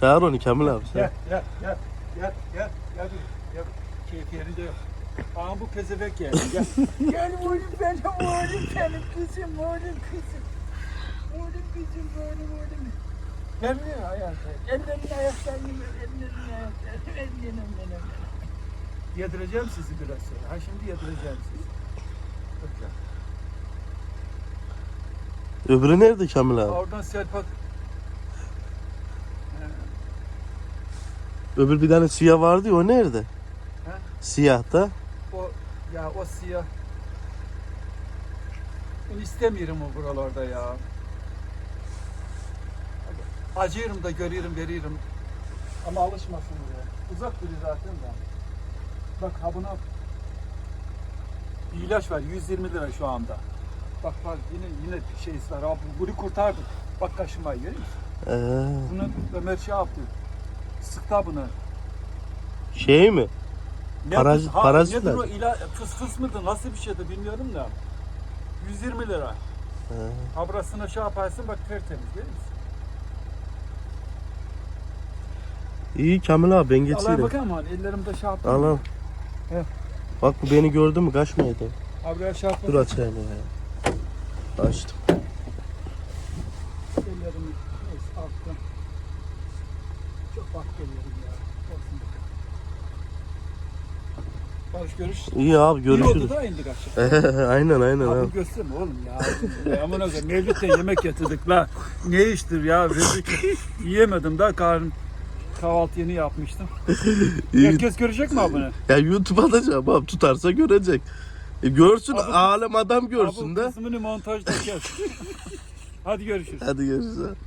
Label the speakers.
Speaker 1: Çağır onu Kamil abi sen.
Speaker 2: Gel gel gel gel gel gel bir gel. Keyif yerinde yok. Aa bu pezevek geldi gel.
Speaker 3: Gel oğlum benim oğlum benim kızım oğlum kızım. Oğlum kızım oğlum oğlum.
Speaker 2: Gel bir hayatım.
Speaker 3: Ellerini ayaklarını ver, ellerini ayaklarını ver, benim benim.
Speaker 2: Yedireceğim sizi biraz sonra. Ha şimdi yedireceğim sizi.
Speaker 1: Öbürü nerede Kamil abi?
Speaker 2: Oradan Serpak
Speaker 1: Öbür bir tane siyah vardı ya o nerede?
Speaker 2: He?
Speaker 1: Siyah da.
Speaker 2: o ya o siyah. Ben istemiyorum o buralarda ya. Acıyorum da görüyorum veriyorum. Ama alışmasın buraya. Uzak biri zaten de. Bak ha buna bir ilaç var 120 lira şu anda. Bak bak yine yine şey var. Abi bunu kurtardık. Bak kaşımayı görüyor musun?
Speaker 1: Ee,
Speaker 2: Bunu Ömer şey yaptı. Sıktı bunu.
Speaker 1: şey mi?
Speaker 2: Ne
Speaker 1: Paraz-
Speaker 2: ha,
Speaker 1: parazitler.
Speaker 2: Nedir o ila fıs fıs mıydı? Nasıl bir şeydi bilmiyorum da. 120 lira. Ha burasına şey yaparsın bak tertemiz görüyor musun?
Speaker 1: iyi Kamil abi ben
Speaker 2: Allah'a
Speaker 1: geçeyim.
Speaker 2: bakalım hani ellerimde şey yaptım. He.
Speaker 1: Bak bu beni gördü mü kaçmaydı.
Speaker 2: Abi ya şey yaptım.
Speaker 1: Dur açayım ya. Açtım.
Speaker 2: Ellerimi neyse attım. Çok bak geliyorum ya. Olsun. Barış görüşürüz.
Speaker 1: İyi abi
Speaker 2: İyi
Speaker 1: görüşürüz.
Speaker 2: oldu da indik aşağı.
Speaker 1: aynen aynen
Speaker 2: Abi
Speaker 1: abi.
Speaker 2: gösterme oğlum ya. ya aman öyle Mevlüt'te yemek getirdik la. Ne iştir ya? Verdik. Yiyemedim daha karın kahvaltı yeni yapmıştım.
Speaker 1: İyi.
Speaker 2: Herkes görecek mi abone?
Speaker 1: Ya YouTube atacağım abi tutarsa görecek. E görsün
Speaker 2: Abi-
Speaker 1: alem adam görsün
Speaker 2: Abi
Speaker 1: de.
Speaker 2: kısmını montajda kes. Hadi görüşürüz.
Speaker 1: Hadi görüşürüz.